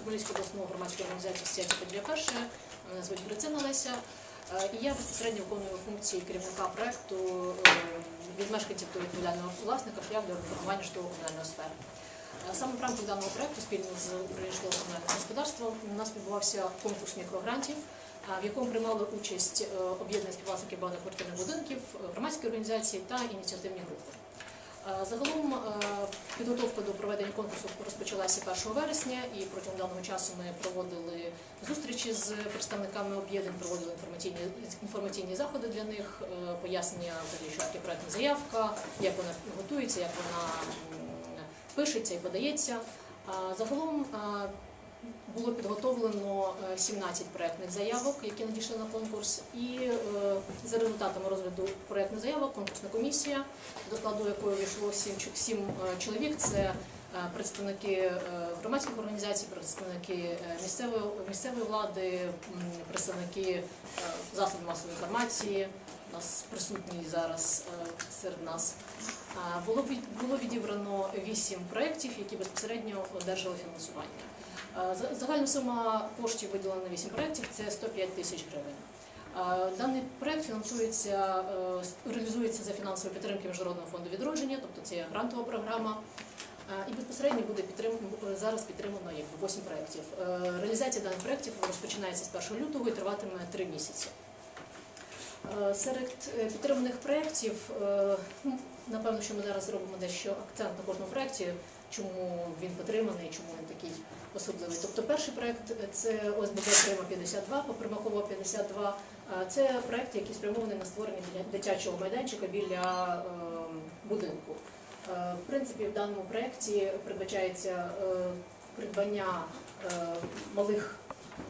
Хмельницької обласної громадської організації Асоціації Подія Перше. Мене звуть Грицина Леся. Е, І я безпосередньо виконую функції керівника проекту е, від мешканців до відповідального власника шлях до реформування житлово-комунальної сфери. Е, Саме в рамках даного проекту спільно з управлінням житлово-комунального господарства у нас відбувався конкурс мікрогрантів, е, в якому приймали участь е, об'єднання співвласників багатоквартирних будинків, е, громадські організації та ініціативні групи. Е, Загалом е, підготовка до проведення конкурсу розпочалася 1 вересня, і протягом даного часу ми проводили зустрічі з представниками об'єднань, проводили інформаційні інформаційні заходи для них, е, пояснення, що таке проектна заявка, як вона готується, як вона пишеться і подається. Загалом було підготовлено е, 17 проектних заявок, які надійшли на конкурс. І е, за результатами розгляду проектних заявок конкурсна комісія, до складу якої війшло 7, 7 чоловік. Це е, представники е, громадських організацій, представники е, місцевої, місцевої влади, представники е, засобів масової інформації. У нас присутній зараз е, серед нас. Було було відібрано вісім проєктів, які безпосередньо одержали фінансування. За- Загальна сума коштів виділена на вісім проєктів це 105 тисяч гривень. Даний проєкт фінансується, е, реалізується за фінансової підтримки Міжнародного фонду відродження, тобто це є грантова програма. І безпосередньо буде підтрим... зараз підтримано якби 8 проєктів. Е, Реалізація даних проєктів розпочинається з 1 лютого і триватиме 3 місяці. Е, Серед е, підтриманих проєктів, е, ну, напевно, що ми зараз зробимо дещо акцент на кожному проєкті, чому він підтриманий, чому він такий особливий. Тобто перший проєкт е, це ОСББ Прима 52, Попримакова 52. Е, Це проєкт, який спрямований на створення дитячого майданчика біля е, будинку. Е, В принципі, в даному проєкті передбачається е, придбання малих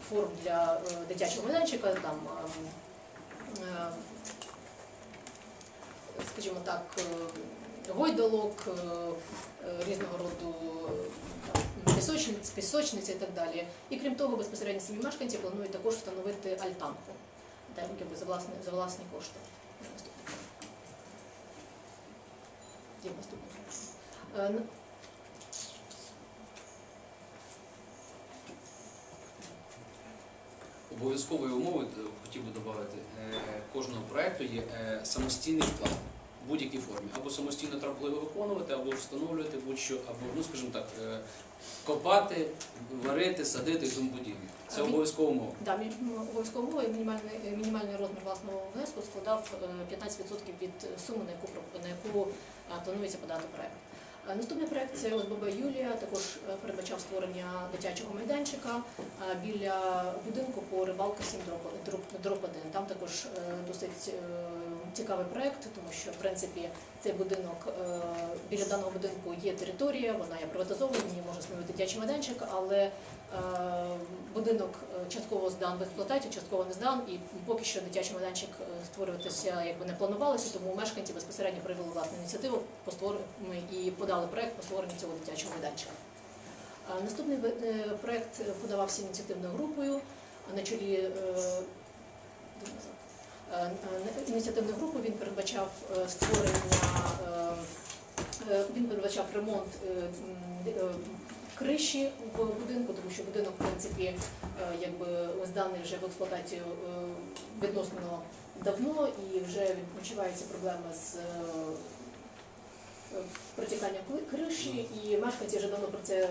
форм для дитячого майданчика, там ем, скажімо так, гойдалок, е, е, різного роду е, пісочниць, пісочниці і так далі. І крім того, безпосередньо самі мешканці планують також встановити альтанку де, за, власні, за власні кошти. Є наступний. Е, н- Обов'язковою умовою хотів би додати, кожного проекту є самостійний вклад в будь-якій формі. Або самостійно його виконувати, або встановлювати будь-що, або, ну скажімо так, е, копати, варити, садити і тому подібне. Це обов'язкова умова. Да, ну, умова і мінімальний, мінімальний розмір власного внеску складав е, 15% від суми, на яку, на яку е, планується подати проект. Е, Наступний проект це ОСББ Юлія, також е, передбачав створення дитячого майданчика е, біля будинку по рибалка 7 дроб 1. Там також е, досить е, цікавий проект, тому що в принципі цей будинок е, біля даного будинку є територія, вона є приватизована, ній може становити дитячий майданчик, але е, будинок е, частково здан в експлуатацію, частково не здан, і поки що дитячий майданчик створюватися якби не планувалося, тому мешканці безпосередньо проявили власну ініціативу і подали проект по створенню цього дитячого майданчика. Наступний проект подавався ініціативною групою на чолі е? Е, ініціативну групу він передбачав е, створення, він передбачав ремонт криші в будинку, тому що будинок, в принципі, якби зданий вже в експлуатацію відносно давно і вже відчуваються проблеми з протіканням криші, і мешканці вже давно про це